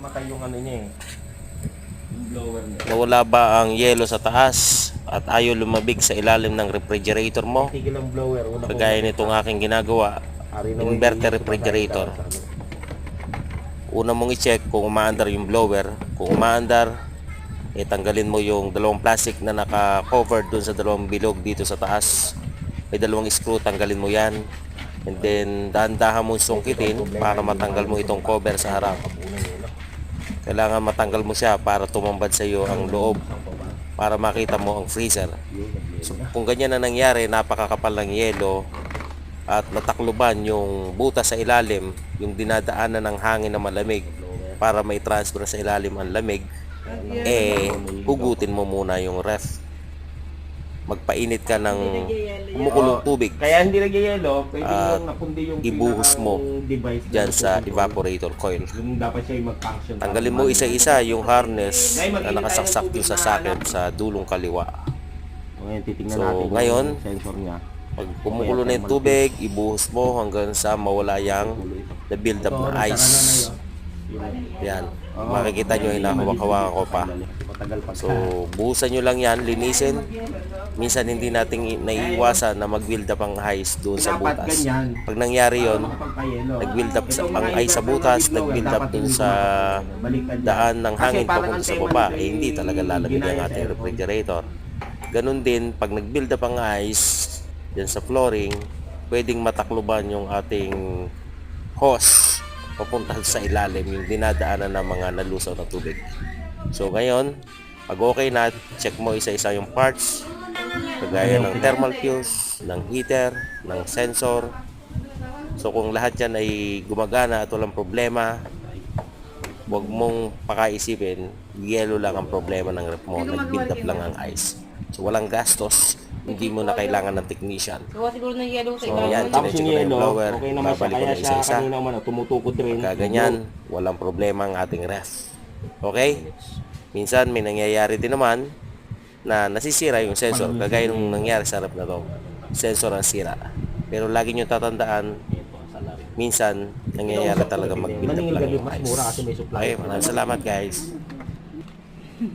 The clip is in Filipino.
Namatay yung ano niya eh. Yung blower niya. Nawala ba ang yelo sa taas at ayaw lumabig sa ilalim ng refrigerator mo? Tigil ang blower. Una Kagaya nitong aking ginagawa, inverter refrigerator. Una mong i-check kung umaandar yung blower. Kung umaandar, eh tanggalin mo yung dalawang plastic na naka-cover dun sa dalawang bilog dito sa taas. May dalawang screw, tanggalin mo yan. And then, dahan-dahan mo sungkitin para matanggal mo itong cover sa harap. Kailangan matanggal mo siya para tumambad sa iyo ang loob para makita mo ang freezer. So, kung ganyan na nangyari, napakakapal ng yelo at natakluban yung butas sa ilalim, yung dinadaanan ng hangin na malamig para may transfer sa ilalim ang lamig, eh, hugutin mo muna yung ref. Magpainit ka ng kumukulong tubig Kaya hindi nagyayelo, pwede yung nakundi yung ibuhus mo device dyan sa evaporator coil. Yung dapat siya yung mag-function. Tanggalin mo isa-isa yung harness na nakasaksak dun sa socket sa dulong kaliwa. Ngayon, titingnan So, natin ngayon, yung sensor niya. Pag kumukulo na yung tubig, ibuhos mo hanggang sa mawala yung the build up na ice. Yan. Makikita nyo, hinahawak-hawakan ko pa. Matagal pa. So, buhusan nyo lang yan, linisin. Minsan hindi natin naiiwasan na mag-build up ang ice doon sa butas. Pag nangyari yon, nag-build up sa, ang ice sa butas, na nag-build up hindi sa daan ng hangin papunta sa baba, eh hindi talaga lalamig ang ating refrigerator. Ganun din, pag nag-build up ang ice dyan sa flooring, pwedeng matakluban yung ating hose papunta sa ilalim, yung dinadaanan ng mga nalusaw na tubig. So ngayon, pag okay na, check mo isa-isa yung parts, kagaya ng thermal fuse, ng heater, ng sensor. So kung lahat yan ay gumagana at walang problema, huwag mong pakaisipin, yellow lang ang problema ng rep mo, nag-build up lang ang ice. So walang gastos, hindi mo na kailangan ng technician. Gawa siguro ng yellow sa So, ibabaw. yan, Tapos yung ko na yung yelo, blower, okay naman siya. Kaya na siya isa-isa. kanina naman, tumutukod rin. Pagka ganyan, walang problema ang ating ref. Okay? Minsan may nangyayari din naman na nasisira yung sensor. Kagaya nung nangyari sa ref na to. Sensor ang sira. Pero lagi nyo tatandaan, minsan nangyayari talaga mag-build up lang yung mas ice. Okay, maraming salamat guys.